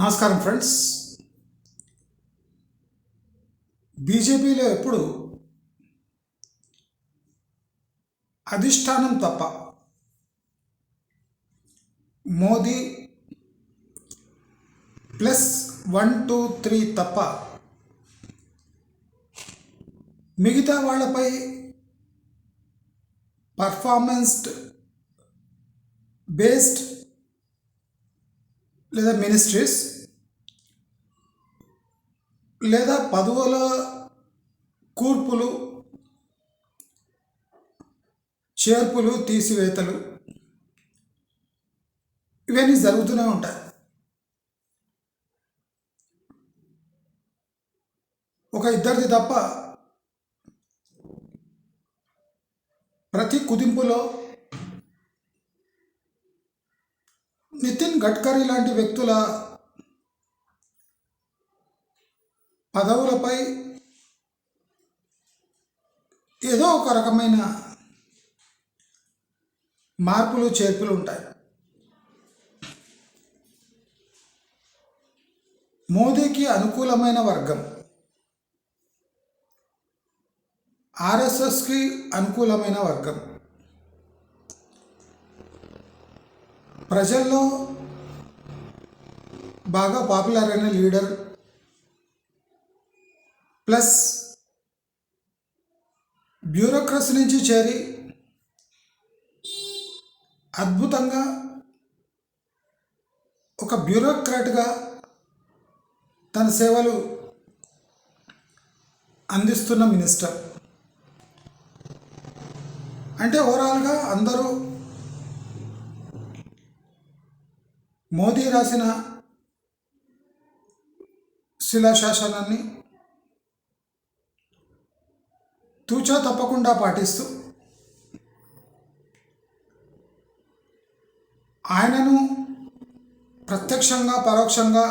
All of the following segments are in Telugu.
నమస్కారం ఫ్రెండ్స్. బీజేపీలో ఎప్పుడు అధిష్టానం తప్ప Modi plus one two three తప్ప మిగతా వాళ్ళపై పర్ఫార్మెన్స్డ్ బేస్డ్ లేదా మినిస్ట్రీస్ లేదా పదవుల కూర్పులు చేర్పులు తీసివేతలు ఇవన్నీ జరుగుతూనే ఉంటాయి. ఒక ఇద్దరిది తప్ప ప్రతి కుదింపులో నితిన్ గడ్కరీ లాంటి వ్యక్తుల పదవులపై ఏదో ఒక రకమైన మార్పులు చేర్పులు ఉంటాయి. మోదీకి అనుకూలమైన వర్గం. ఆర్ఎస్ఎస్కి అనుకూలమైన వర్గం. ప్రజల్లో బాగా పాపులర్ అయిన లీడర్ ప్లస్ బ్యూరోక్రసీ నుంచి చేరి అద్భుతంగా ఒక బ్యూరోక్రాట్గా తన సేవలు అందిస్తున్న మినిస్టర్ అంటే ఓవరాల్గా అందరూ మోదీ రాసిన శిలాశాసనాన్ని తూచా తప్పకుండా పాటిస్తూ ఆయనను ప్రత్యక్షంగా పరోక్షంగా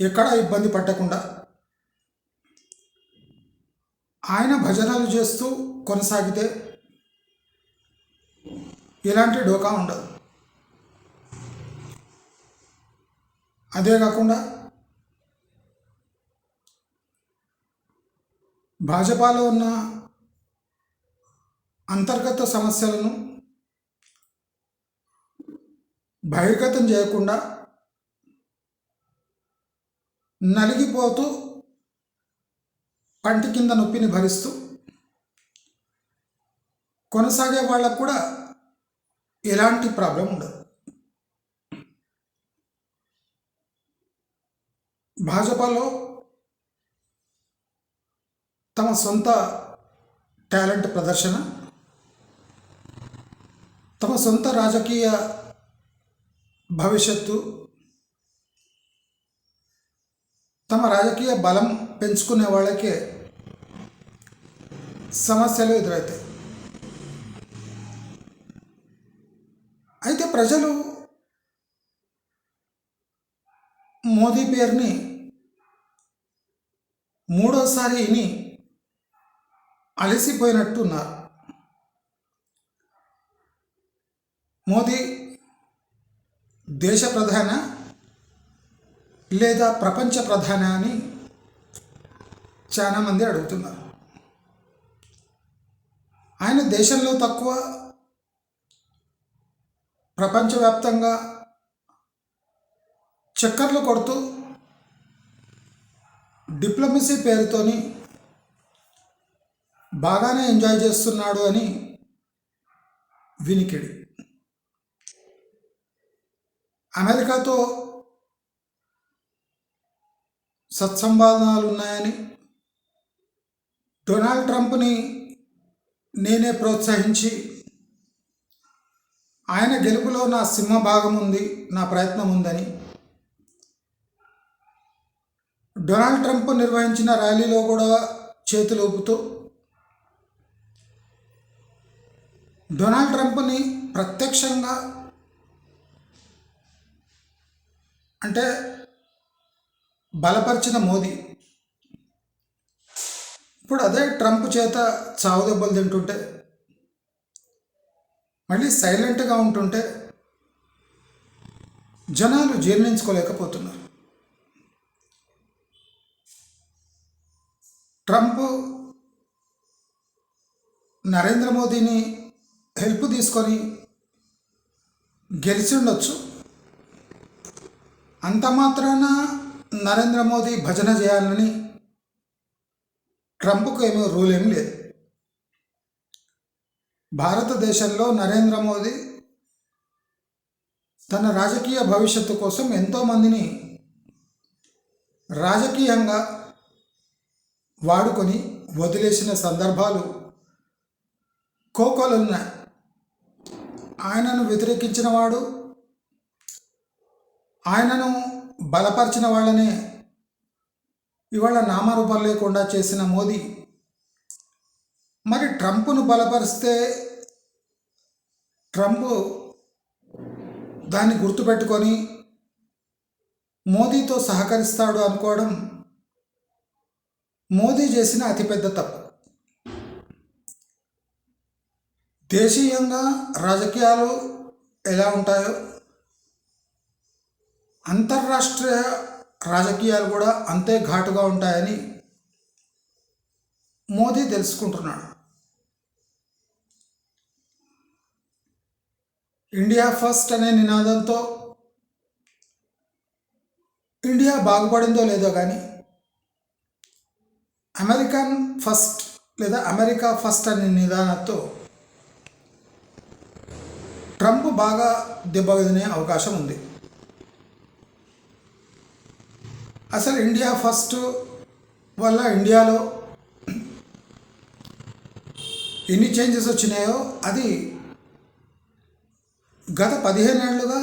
ఎక్కడా ఇబ్బంది పట్టకుండా ఆయన భజనలు చేస్తూ కొనసాగితే ఎలాంటి డోకా ఉండదు. అదే కాకుండా భాజపాలో ఉన్న అంతర్గత సమస్యలను బహిర్గతం చేయకుండా నలిగిపోతూ పంటి కింద నొప్పిని భరిస్తూ కొనసాగే వాళ్ళకు కూడా ఎలాంటి ప్రాబ్లం ఉండదు. భాజపాలో తమ సొంత టాలెంట్ ప్రదర్శన తమ సొంత రాజకీయ భవిష్యత్తు తమ రాజకీయ బలం పెంచుకునే వాళ్ళకే సమస్యలు ఎదురవుతాయి అయితే ప్రజలు మోదీ పేరుని మూడోసారి విని అలసిపోయినట్టు ఉన్నారు మోదీ దేశ ప్రధాన లేదా ప్రపంచ ప్రధాన అని చాలామంది అడుగుతున్నారు. ఆయన దేశంలో తక్కువ ప్రపంచవ్యాప్తంగా చక్కర్లు కొడుతూ డిప్లొమసీ పేరుతోని బాగానే ఎంజాయ్ చేస్తున్నాడు అని వినికిడి. అమెరికాతో సత్సంబంధాలు ఉన్నాయని డొనాల్డ్ ట్రంప్ని నేనే ప్రోత్సహించి ఆయన గెలుపులో నా సింహభాగం ఉంది నా ప్రయత్నం ఉందని డొనాల్డ్ ట్రంప్ నిర్వహించిన ర్యాలీలో కూడా చేతులు ఊపుతూ డొనాల్డ్ ట్రంప్ని ప్రత్యక్షంగా అంటే బలపరిచిన మోదీ. ఇప్పుడు అదే ట్రంప్ చేత చావు దెబ్బలు తింటుంటే మళ్ళీ సైలెంట్గా ఉంటుంటే జనాలు జీర్ణించుకోలేకపోతున్నారు. ట్రంప్ నరేంద్ర మోదీని హెల్ప్ తీసుకొని గెలిచి ఉండొచ్చు అంత మాత్రాన నరేంద్ర మోదీ భజన చేయాలని ట్రంప్కు ఏమీ రూల్ ఏం లేదు. భారతదేశంలో నరేంద్ర మోదీ తన రాజకీయ భవిష్యత్తు కోసం ఎంతోమందిని రాజకీయంగా వాడుకొని వదిలేసిన సందర్భాలు కోకోలున్నాయి ఆయనను వ్యతిరేకించిన వాడు ఆయనను బలపరిచిన వాళ్ళనే ఇవాళ నామరూపం లేకుండా చేసిన మోదీ. మరి ట్రంప్ను బలపరిస్తే ట్రంప్ దాన్ని గుర్తుపెట్టుకొని మోదీతో సహకరిస్తాడు అనుకోవడం మోదీ చేసిన అతిపెద్ద తప్పు. దేశీయంగా రాజకీయాలు ఎలా ఉంటాయో అంతర్రాష్ట్రీయ రాజకీయాలు కూడా అంతే ఘాటుగా ఉంటాయని మోదీ తెలుసుకుంటున్నాడు. ఇండియా ఫస్ట్ అనే నినాదంతో ఇండియా బాగుపడిందో లేదో కానీ అమెరికన్ ఫస్ట్ లేదా అమెరికా ఫస్ట్ అనే నిదానంతో ట్రంప్ బాగా దెబ్బతినే అవకాశం ఉంది. అసలు ఇండియా ఫస్ట్ వల్ల ఇండియాలో ఎన్ని చేంజెస్ వచ్చినాయో అది గత పదిహేను ఏళ్ళుగా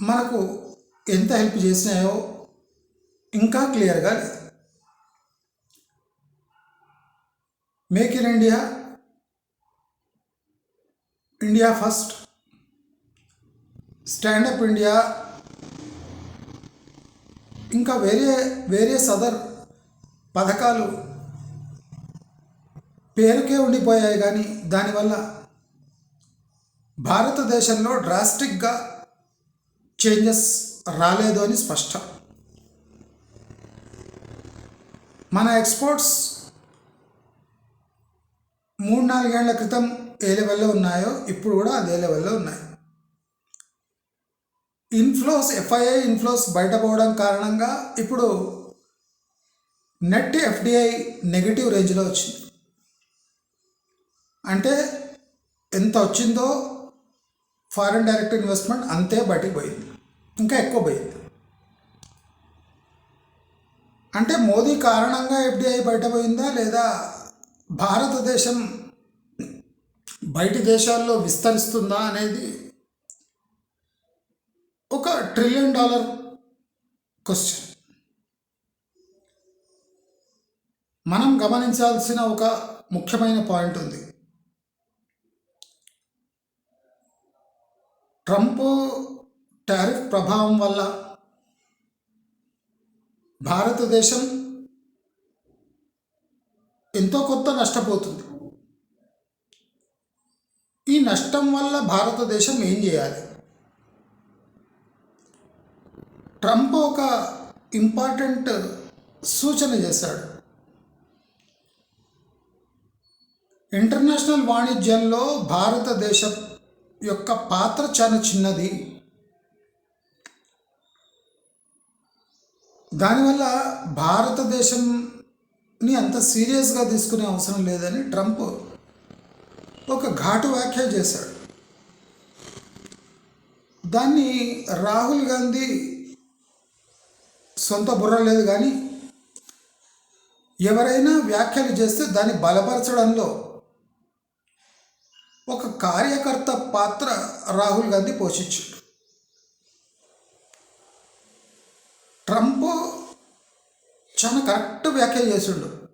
మనకు ఎంత హెల్ప్ చేసినాయో ఇంకా క్లియర్గా లేదు. Make in India India first stand up India ఇంకా వేరే వేరే సదర్ పథకాలు పేరుకే ఉండిపోయాయి కానీ దానివల్ల భారతదేశంలో డ్రాస్టిక్గా చేంజెస్ రాలేదు అని స్పష్టం. మన ఎక్స్పోర్ట్స్ మూడు నాలుగేళ్ళ క్రితం ఏ లెవెల్లో ఉన్నాయో ఇప్పుడు కూడా అదే లెవెల్లో ఉన్నాయి. ఇన్ఫ్లోస్ ఎఫ్ఐఐ ఇన్ఫ్లోస్ బయటపోవడం కారణంగా ఇప్పుడు నెట్ ఎఫ్డిఐ నెగిటివ్ రేంజ్లో వచ్చింది. అంటే ఎంత వచ్చిందో ఫారిన్ డైరెక్ట్ ఇన్వెస్ట్మెంట్ అంతే బయటికి పోయింది. ఇంకా ఎక్కువ పోయింది. అంటే మోదీ కారణంగా ఎఫ్డిఐ బయట పోయిందా లేదా భారతదేశం బయటి దేశాల్లో విస్తరిస్తుందా అనేది ఒక ట్రిలియన్ డాలర్ క్వశ్చన్. మనం గమనించాల్సిన ఒక ముఖ్యమైన పాయింట్ ఉంది. ట్రంప్ టారిఫ్ ప్రభావం వల్ల భారతదేశం ఎంతో కొత్త నష్టపోతుంది. ఈ నష్టం వల్ల భారతదేశం ఏం చేయాలి? ట్రంప్ ఒక ఇంపార్టెంట్ సూచన చేశాడు. ఇంటర్నేషనల్ వాణిజ్యంలో భారతదేశం యొక్క పాత్ర చాలా చిన్నది. దానివల్ల ని అంత సీరియస్గా తీసుకునే అవసరం లేదని ట్రంప్ ఒక ఘాటు వ్యాఖ్య చేశాడు. దాన్ని రాహుల్ గాంధీ సొంత బుర్ర లేదు కానీ ఎవరైనా వ్యాఖ్యలు చేస్తే దాన్ని బలపరచడంలో ఒక కార్యకర్త పాత్ర రాహుల్ గాంధీ పోషించాడు. ట్రంప్ చాలా కరెక్ట్ వ్యాఖ్య చేసిండు.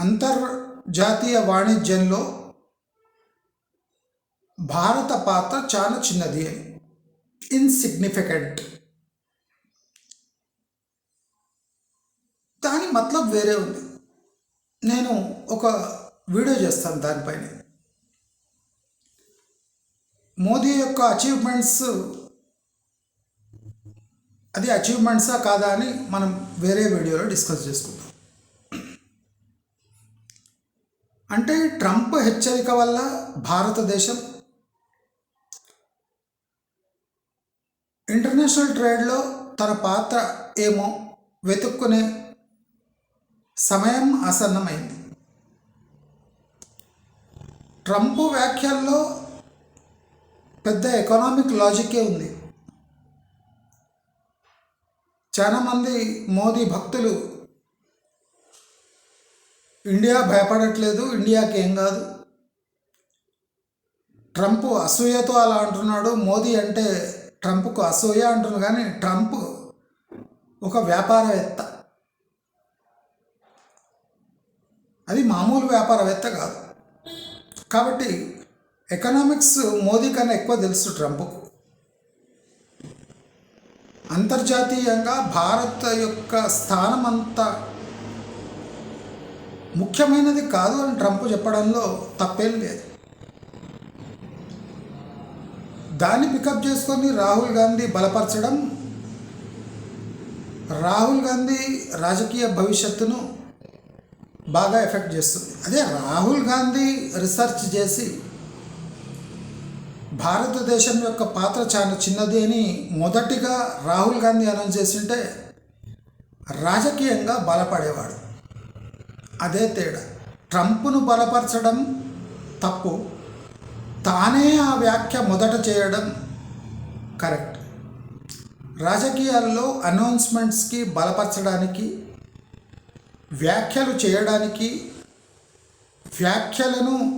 అంతర్జాతీయ వాణిజ్యంలో భారత పాత్ర చాలా చిన్నది. అని ఇన్సిగ్నిఫికెంట్ దాని మతలబ్ వేరే ఉంది. నేను ఒక వీడియో చేస్తాను దానిపైన. మోదీ యొక్క అచీవ్మెంట్స్ అది అచీవ్మెంట్సా కాదా అని మనం వేరే వీడియోలో డిస్కస్ చేసుకుందాం. అంటే ట్రంప్ హెచ్చరిక వల్ల భారతదేశం ఇంటర్నేషనల్ ట్రేడ్లో తన పాత్ర ఏమో వెతుక్కునే సమయం ఆసన్నమైంది. ట్రంప్ వ్యాఖ్యల్లో పెద్ద ఎకనామిక్ లాజికే ఉంది. చాలామంది మోదీ భక్తులు ఇండియా భయపడట్లేదు ఇండియాకి ఏం కాదు. ట్రంప్ అసూయతో అలా అంటున్నాడు. మోదీ అంటే ట్రంప్కు అసూయ అంటున్నాడు కానీ ట్రంప్ ఒక వ్యాపారవేత్త. అది మామూలు వ్యాపారవేత్త కాదు. కాబట్టి ఎకనామిక్స్ మోదీ కన్నా ఎక్కువ తెలుసు ట్రంప్కు. అంతర్జాతీయంగా భారత్ యొక్క స్థానం అంత ముఖ్యమైనది కాదు అని ట్రంప్ చెప్పడంలో తప్పేం లేదు. దాన్ని పికప్ చేసుకొని రాహుల్ గాంధీ బలపరచడం రాహుల్ గాంధీ రాజకీయ భవిష్యత్తును బాగా ఎఫెక్ట్ చేస్తుంది. అదే రాహుల్ గాంధీ రీసెర్చ్ చేసి భారతదేశం యొక్క పాత్ర చాలా చిన్నది అని మొదటిగా రాహుల్ గాంధీ అనౌన్స్ చేసింటే రాజకీయంగా బలపడేవాడు. అదే తేడా. ట్రంప్ను బలపరచడం తప్పు. తానే ఆ వ్యాఖ్య మొదట చేయడం కరెక్ట్. రాజకీయాల్లో అనౌన్స్మెంట్స్కి బలపరచడానికి వ్యాఖ్యలు చేయడానికి వ్యాఖ్యలను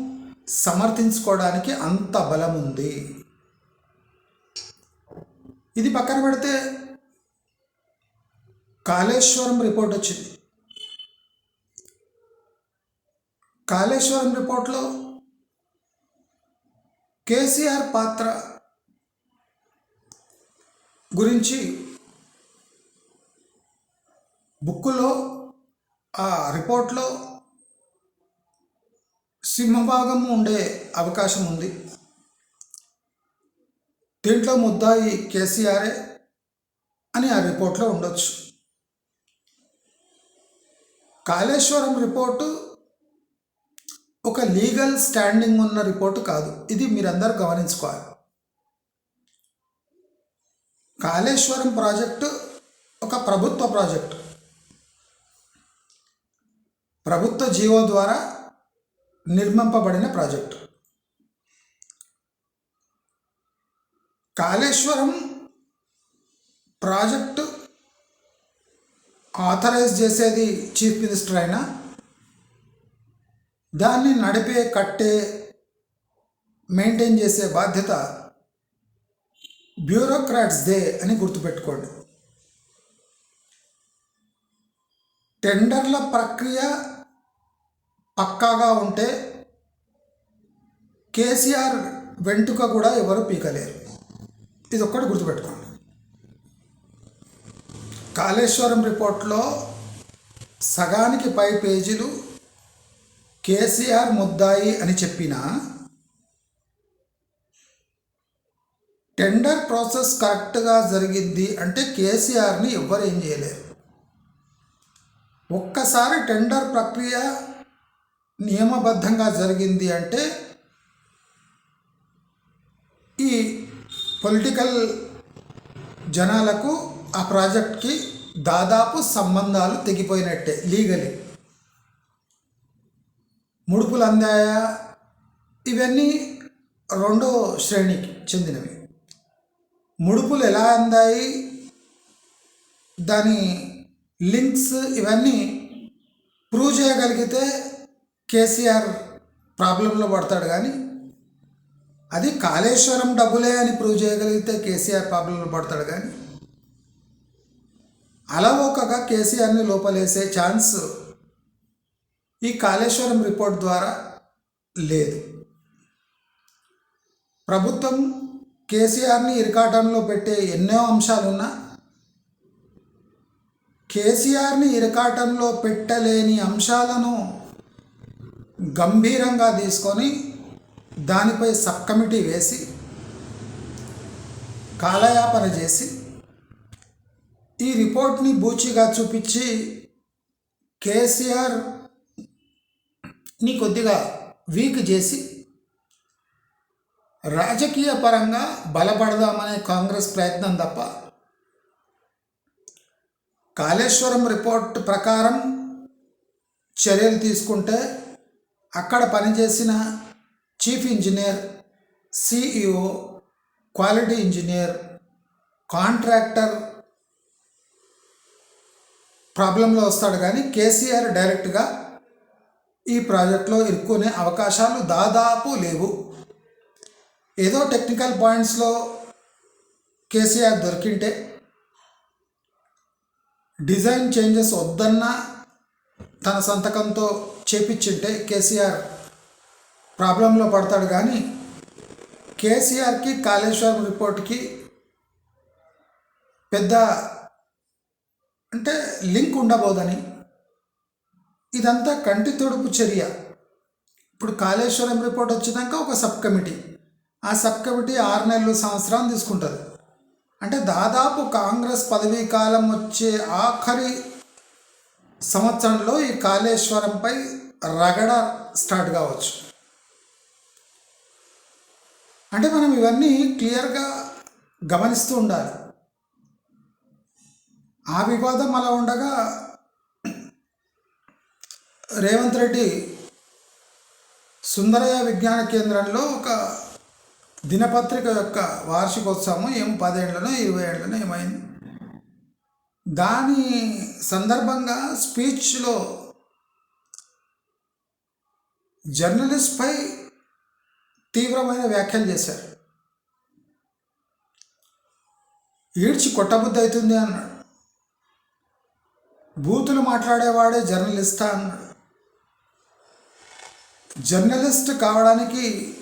సమర్థించుకోవడానికి అంత బలం ఉంది. ఇది పక్కన పెడితే కాళేశ్వరం రిపోర్ట్ వచ్చింది. కాళేశ్వరం రిపోర్ట్లో కేసీఆర్ పాత్ర గురించి బుక్కులో ఆ రిపోర్ట్లో సింహభాగము ఉండే అవకాశం ఉంది దీంట్లో ముద్దాయి కేసీఆరే అని ఆ రిపోర్ట్లో ఉండొచ్చు. కాళేశ్వరం రిపోర్టు ఒక లీగల్ స్టాండింగ్ ఉన్న రిపోర్టు కాదు. ఇది మీరందరూ గమనించుకోవాలి. కాళేశ్వరం ప్రాజెక్టు ఒక ప్రభుత్వ ప్రాజెక్టు. ప్రభుత్వ జీవో ద్వారా నిర్మింపబడిన ప్రాజెక్టు. కాళేశ్వరం ప్రాజెక్టు ఆథరైజ్ చేసేది చీఫ్ మినిస్టర్ అయినా దాన్ని నడిపే కట్టే మెయింటైన్ చేసే బాధ్యత బ్యూరోక్రాట్స్దే అని గుర్తుపెట్టుకోండి. టెండర్ల ప్రక్రియ పక్కాగా ఉంటే కేసీఆర్ వెంటుక కూడా ఎవరు పీకలేరు. ఇది ఒక్కటి గుర్తుపెట్టుకోండి. కాళేశ్వరం రిపోర్ట్లో సగానికి పై పేజీలు కేసీఆర్ ముద్దాయి అని చెప్పిన టెండర్ ప్రాసెస్ కరెక్ట్గా జరిగింది అంటే కేసీఆర్ని ఎవ్వరు ఏం చేయలేరు. ఒక్కసారి టెండర్ ప్రక్రియ నియమబద్ధంగా జరిగింది అంటే ఈ పొలిటికల్ జనాలకు ఆ ప్రాజెక్ట్కి దాదాపు సంబంధాలు తెగిపోయినట్టే లీగలీ. ముడుపులు అందాయా? ఇవన్నీ రెండో శ్రేణికి చెందినవి. ముడుపులు ఎలా అందాయి? దాని లింక్స్ ఇవన్నీ ప్రూవ్ చేయగలిగితే కేసీఆర్ ప్రాబ్లంలో పడతాడు కానీ అది కాళేశ్వరం డబ్బులే అని ప్రూవ్ చేయగలిగితే కేసీఆర్ ప్రాబ్లంలో పడతాడు కానీ అలవోకగా కేసీఆర్ని లోపలేసే ఛాన్స్ ఈ కాళేశ్వరం రిపోర్ట్ ద్వారా లేదు. ప్రభుత్వం కేసీఆర్ని ఇరకాటంలో పెట్టే ఎన్నో అంశాలున్నా కేసీఆర్ని ఇరకాటంలో పెట్టలేని అంశాలను గంభీరంగా తీసుకొని దానిపై సబ్ కమిటీ వేసి కాలయాపన చేసి ఈ రిపోర్ట్ని బూచిగా చూపించి కేసీఆర్ని కొద్దిగా వీక్ చేసి రాజకీయ పరంగా బలపడదామనే కాంగ్రెస్ ప్రయత్నం తప్ప కాళేశ్వరం రిపోర్ట్ ప్రకారం చర్యలు తీసుకుంటే అక్కడ పనిచేసిన chief engineer CEO quality engineer contractor ప్రాబ్లంలో వస్తాడు కానీ కేసీఆర్ డైరెక్ట్గా ఈ ప్రాజెక్ట్లో ఇరుక్కునే అవకాశాలు దాదాపు లేవు. ఏదో టెక్నికల్ పాయింట్స్లో కేసీఆర్ దొరికింటే డిజైన్ చేంజెస్ వద్దన్నా తన సంతకంతో చేపించుంటే కేసీఆర్ ప్రాబ్లంలో పడతాడు కానీ కేసీఆర్కి కాళేశ్వరం రిపోర్ట్కి పెద్ద అంటే లింక్ ఉండబోదని. ఇదంతా కంటి తొడుపు చర్య. ఇప్పుడు కాళేశ్వరం రిపోర్ట్ వచ్చినాక ఒక సబ్ కమిటీ ఆ సబ్ కమిటీ ఆరు నెలలు సంవత్సరాలు తీసుకుంటుంది. అంటే దాదాపు కాంగ్రెస్ పదవీ కాలం వచ్చే ఆఖరి సంవత్సరంలో ఈ కాళేశ్వరంపై రగడ స్టార్ట్ కావచ్చు. అంటే మనం ఇవన్నీ క్లియర్గా గమనిస్తూ ఉండాలి. ఆ వివాదం అలా ఉండగా రేవంత్ రెడ్డి సుందరయ్య విజ్ఞాన కేంద్రంలో ఒక దినపత్రిక యొక్క వార్షికోత్సవం ఏం పదేళ్ళను ఇరవై ఏళ్ళనో ఏమైంది? దాని సందర్భంగా స్పీచ్లో జర్నలిస్ట్పై తీవ్రమైన వ్యాఖ్యలు చేశారు. ఈడ్చి కొట్టబుద్ధి అవుతుంది అన్నాడు. బూతులు మాట్లాడేవాడే జర్నలిస్టా అన్నాడు. జర్నలిస్ట్ కావడానికి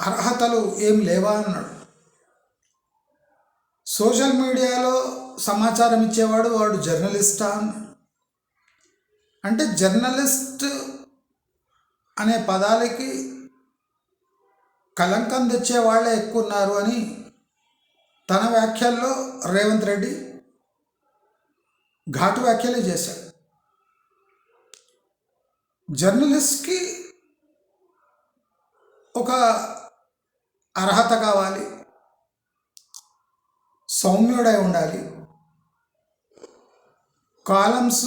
అర్హతలు ఏం లేవా అన్నాడు. సోషల్ మీడియాలో సమాచారం ఇచ్చేవాడు వాడు జర్నలిస్టా అంటే జర్నలిస్ట్ అనే పదాలకి కలంకం తెచ్చే వాళ్ళే ఎక్కువ ఉన్నారు అని తన వ్యాఖ్యల్లో రేవంత్ రెడ్డి ఘాటు వ్యాఖ్యలే చేశాడు జర్నలిస్ట్కి ఒక అర్హత కావాలి సౌమ్యుడై ఉండాలి కాలమ్స్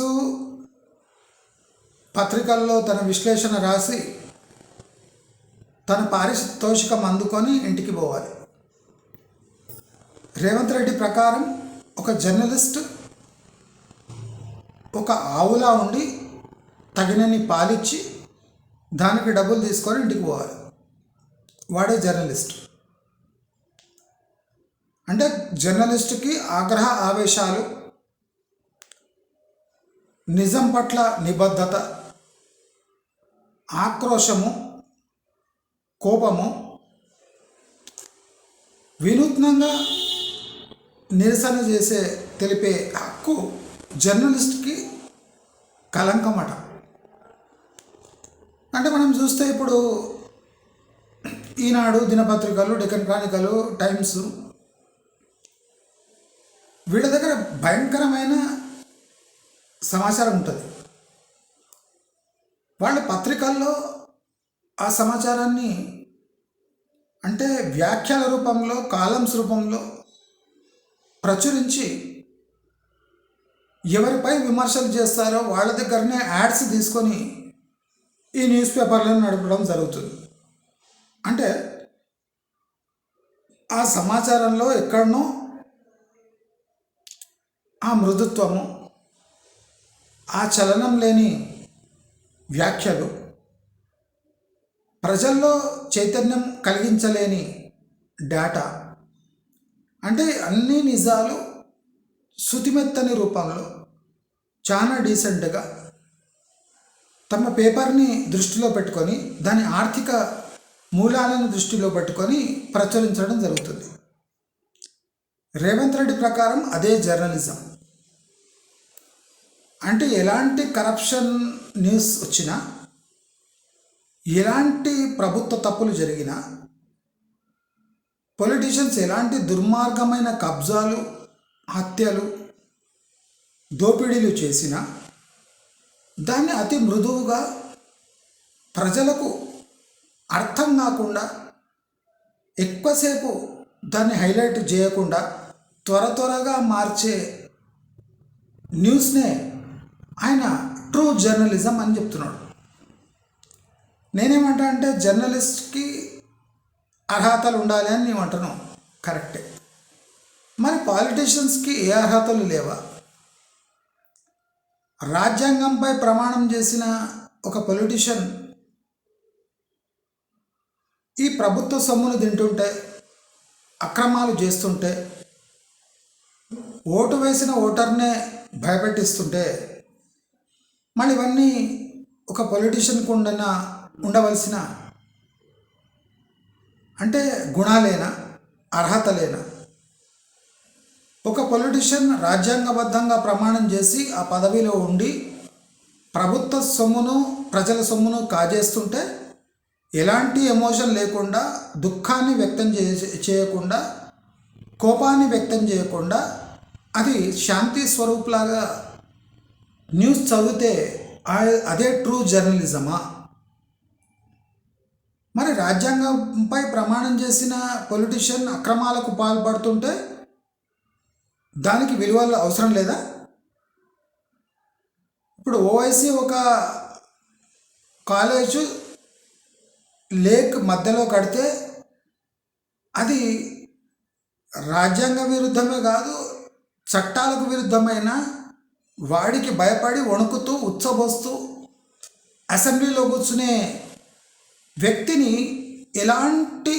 పత్రికల్లో తన విశ్లేషణ రాసి తన పారితోషికం అందుకొని ఇంటికి పోవాలి. రేవంత్ రెడ్డి ప్రకారం ఒక జర్నలిస్ట్ ఒక ఆవులా ఉండి తగినన్ని పాలిచ్చి దానికి డబ్బులు తీసుకొని ఇంటికి పోవాలి. వాడే జర్నలిస్ట్. అంటే జర్నలిస్ట్కి ఆగ్రహ ఆవేశాలు నిజం పట్ల నిబద్ధత ఆక్రోశము కోపము వినూత్నంగా నిరసన చేసే తెలిపే హక్కు జర్నలిస్ట్కి కలంకమట. అంటే మనం చూస్తే ఇప్పుడు ఈనాడు దినపత్రికలు డెక్కన్ క్రానికలు టైమ్స్ వీళ్ళ దగ్గర భయంకరమైన సమాచారం ఉంటుంది. వాళ్ళ పత్రికల్లో ఆ సమాచారాన్ని అంటే వ్యాఖ్యల రూపంలో కాలమ్స్ రూపంలో ప్రచురించి ఎవరిపై విమర్శలు చేస్తారో వాళ్ళ దగ్గరనే యాడ్స్ తీసుకొని ఈ న్యూస్ పేపర్లను నడపడం జరుగుతుంది. అంటే ఆ సమాచారంలో ఎక్కడనో ఆ మృదుత్వము ఆ చలనం లేని వ్యాఖ్యలు ప్రజల్లో చైతన్యం కలిగించలేని డేటా. అంటే అన్ని నిజాలు శుతిమెత్తని రూపంలో చాలా డీసెంట్గా తమ పేపర్ని దృష్టిలో పెట్టుకొని దాని ఆర్థిక మూలాలను దృష్టిలో పెట్టుకొని ప్రచురించడం జరుగుతుంది. రేవంత్ రెడ్డి ప్రకారం అదే జర్నలిజం. అంటే ఎలాంటి కరప్షన్ న్యూస్ వచ్చినా ఎలాంటి ప్రభుత్వ తప్పులు జరిగినా పొలిటీషియన్స్ ఎలాంటి దుర్మార్గమైన కబ్జాలు హత్యలు దోపిడీలు చేసినా దాన్ని అతి మృదువుగా ప్రజలకు అర్థం కాకుండా ఎక్కువసేపు దాన్ని హైలైట్ చేయకుండా త్వర త్వరగా మార్చే న్యూస్నే ఆయన ట్రూ జర్నలిజం అని చెప్తున్నాడు. నేనేమంటా అంటే జర్నలిస్ట్కి అర్హతలు ఉండాలి అని నేను అంటున్నాను. కరెక్టే మరి పాలిటీషియన్స్కి ఏ అర్హతలు లేవా? రాజ్యాంగంపై ప్రమాణం చేసిన ఒక పొలిటీషియన్ ఈ ప్రభుత్వ సొమ్మును తింటుంటే అక్రమాలు చేస్తుంటే ఓటు వేసిన ఓటర్నే భయపెట్టిస్తుంటే మళ్ళీ ఇవన్నీ ఒక పొలిటీషియన్కు ఉండన ఉండవలసిన అంటే గుణాలేనా అర్హతలేనా? ఒక పొలిటీషియన్ రాజ్యాంగబద్ధంగా ప్రమాణం చేసి ఆ పదవిలో ఉండి ప్రభుత్వ సొమ్మును ప్రజల సొమ్మును కాజేస్తుంటే ఎలాంటి ఎమోషన్ లేకుండా దుఃఖాన్ని వ్యక్తం చే చేయకుండా కోపాన్ని వ్యక్తం చేయకుండా అది శాంతి స్వరూపులాగా న్యూస్ చదివితే అదే ట్రూ జర్నలిజమా? మరి రాజ్యాంగంపై ప్రమాణం చేసిన పొలిటీషియన్ అక్రమాలకు పాల్పడుతుంటే దానికి విలువలు అవసరం లేదా? ఇప్పుడు ఓవైసీ ఒక కాలేజు లేక్ మధ్యలో కడితే అది రాజ్యాంగ విరుద్ధమే కాదు చట్టాలకు విరుద్ధమైన వాడికి భయపడి వణుకుతూ ఉచ్చబోస్తూ అసెంబ్లీలో కూర్చునే వ్యక్తిని ఎలాంటి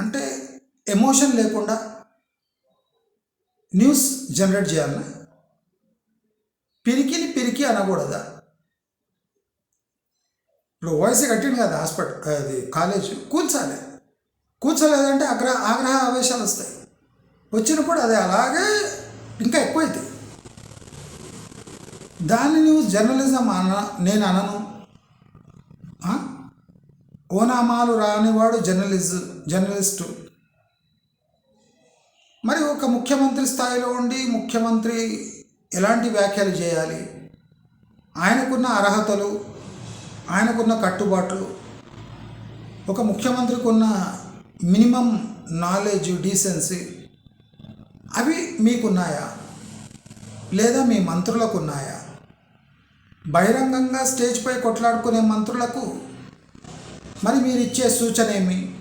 అంటే ఎమోషన్ లేకుండా న్యూస్ జనరేట్ చేయాలన్నా పిరికిని పిరికి అనకూడదా? ఇప్పుడు వయసు కట్టింది కదా హాస్పిటల్ అది కాలేజ్ కూర్చాలి. కూర్చోలేదంటే అక్కడ ఆగ్రహ ఆవేశాలు వస్తాయి. వచ్చినప్పుడు అది అలాగే ఇంకా ఎక్కువైతాయి. దాన్ని నువ్వు జర్నలిజం అన నేను అనను. ఓనామాలు రానివాడు జర్నలిజ జర్నలిస్టు. మరి ఒక ముఖ్యమంత్రి స్థాయిలో ఉండి ముఖ్యమంత్రి ఎలాంటి వ్యాఖ్యలు చేయాలి? ఆయనకున్న అర్హతలు ఆయనకున్న కట్టుబాట్లు ఒక ముఖ్యమంత్రికి ఉన్న మినిమం నాలెడ్జ్ డీసెన్సీ అవి మీకున్నాయా? లేదా మీ మంత్రులకు ఉన్నాయా బహిరంగంగా స్టేజ్పై కొట్లాడుకునే మంత్రులకు మరి మీరు ఇచ్చే సూచన ఏమి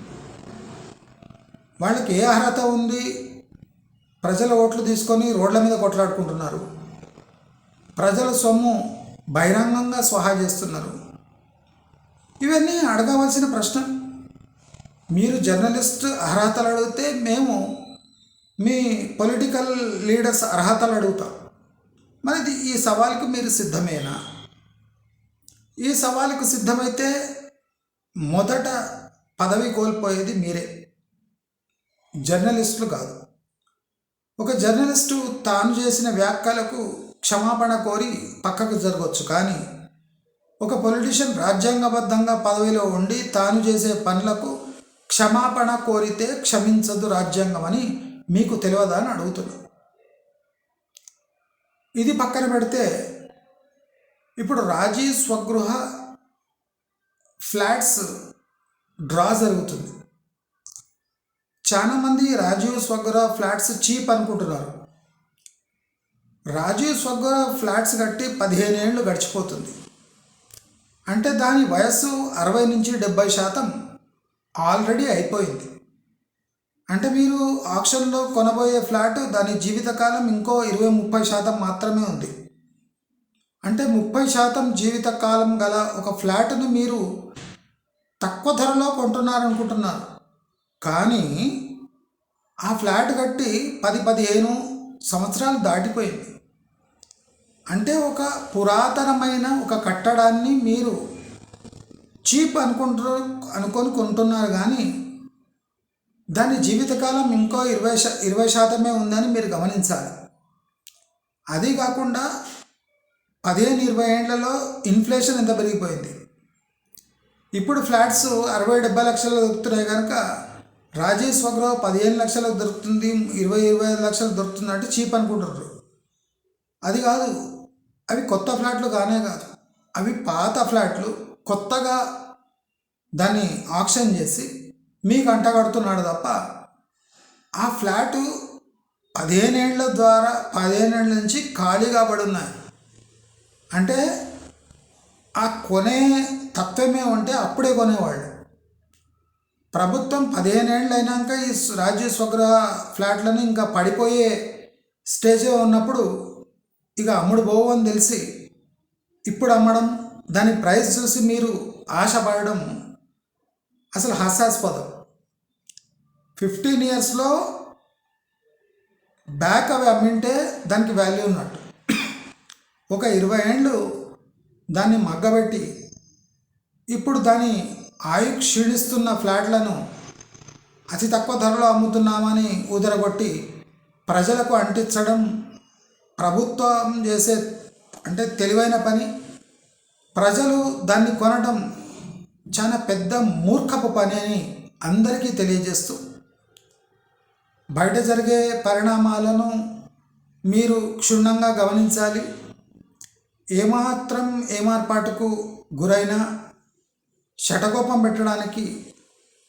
వాళ్ళకి ఏ అర్హత ఉంది? ప్రజల ఓట్లు తీసుకొని రోడ్ల మీద కొట్లాడుకుంటున్నారు. ప్రజల సొమ్ము బహిరంగంగా స్వహా చేస్తున్నారు. ఇవన్నీ అడగవలసిన ప్రశ్న. మీరు జర్నలిస్ట్ అర్హతలు అడిగితే మేము మీ పొలిటికల్ లీడర్స్ అర్హతలు అడుగుతాం. మరి ఈ సవాలుకు మీరు సిద్ధమేనా? ఈ సవాలుకు సిద్ధమైతే మొదట పదవి కోల్పోయేది మీరే. జర్నలిస్టులు కాదు. ఒక జర్నలిస్టు తాను చేసిన వ్యాఖ్యలకు క్షమాపణ కోరి పక్కకు జరగవచ్చు కానీ ఒక పొలిటీషియన్ రాజ్యాంగబద్ధంగా పదవిలో ఉండి తాను చేసే పనులకు క్షమాపణ కోరితే క్షమించదు రాజ్యాంగం అని మీకు తెలియదా అని అడుగుతున్నాను ఇది పక్కన పెడితే ఇప్పుడు రాజీ స్వగృహ ఫ్లాట్స్ డ్రా జరుగుతుంది. చాలామంది రాజీవ్ స్వగృహ ఫ్లాట్స్ చీప్ అనుకుంటున్నారు. రాజీవ్ స్వగృహ ఫ్లాట్స్ కట్టి పదిహేను ఏళ్ళు గడిచిపోతుంది. అంటే దాని వయస్సు అరవై నుంచి డెబ్బై శాతం ఆల్రెడీ అయిపోయింది. అంటే మీరు ఆక్షన్లో కొనబోయే ఫ్లాట్ దాని జీవితకాలం ఇంకో ఇరవై ముప్పై శాతం మాత్రమే ఉంది. అంటే ముప్పై శాతం జీవితకాలం గల ఒక ఫ్లాట్ను మీరు తక్కువ ధరలో కొంటున్నారనుకుంటున్నారు. కానీ ఆ ఫ్లాట్ కట్టి పది పదిహేను సంవత్సరాలు దాటిపోయింది. అంటే ఒక పురాతనమైన ఒక కట్టడాన్ని మీరు చీప్ అనుకుంటారు అనుకొని కొంటున్నారు కానీ దాని జీవితకాలం ఇంకో ఇరవై శా ఇరవై శాతమే ఉందని మీరు గమనించాలి. అది కాకుండా పదిహేను ఇరవై ఏళ్ళలో ఇన్ఫ్లేషన్ ఎంత పెరిగిపోయింది? ఇప్పుడు ఫ్లాట్స్ అరవై డెబ్బై లక్షలు దొరుకుతున్నాయి కనుక రాజీవ్ స్వగృహ పదిహేను లక్షలకు దొరుకుతుంది ఇరవై ఇరవై ఐదు లక్షలకు దొరుకుతుంది అంటే చీప్ అనుకుంటారు అది కాదు అవి కొత్త ఫ్లాట్లు కానే కాదు. అవి పాత ఫ్లాట్లు కొత్తగా దాన్ని ఆక్షన్ చేసి మీకు అంటగడుతున్నాడు తప్ప ఆ ఫ్లాటు పదిహేనేళ్ళ ద్వారా పదిహేనేళ్ళ నుంచి ఖాళీగా పడి ఉన్నాయి. అంటే ఆ కొనే తత్వమే ఉంటే అప్పుడే కొనేవాళ్ళు. ప్రభుత్వం పదిహేనేళ్ళు అయినాక ఈ రాజ్య స్వగ్రహ ఫ్లాట్లను ఇంకా పడిపోయే స్టేజే ఉన్నప్పుడు ఇక అమ్ముడు పోవు అని తెలిసి ఇప్పుడు అమ్మడం దాని ప్రైస్ చూసి మీరు ఆశపడడం అసలు హాస్యాస్పదం. ఫిఫ్టీన్ ఇయర్స్లో బ్యాక్ అవి అమ్మింటే దానికి వాల్యూ ఉన్నట్టు. ఒక ఇరవై ఏండ్లు దాన్ని మగ్గబెట్టి ఇప్పుడు దాని ఆయు క్షీణిస్తున్న ఫ్లాట్లను అతి తక్కువ ధరలో అమ్ముతున్నామని ఊదరగొట్టి ప్రజలకు అంటించడం ప్రభుత్వం చేసే అంటే తెలివైన పని. ప్రజలు దాన్ని కొనడం చాలా పెద్ద మూర్ఖపు పని అని అందరికీ తెలియజేస్తూ బయట జరిగే పరిణామాలను మీరు క్షుణ్ణంగా గమనించాలి. ఏమాత్రం ఏమార్పాటుకు గురైనా శటకోపం పెట్టడానికి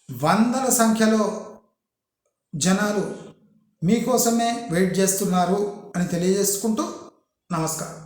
వందల సంఖ్యలో జనాలు మీకోసమే వెయిట్ చేస్తున్నారు అని తెలియజేసుకుంటూ నమస్కారం.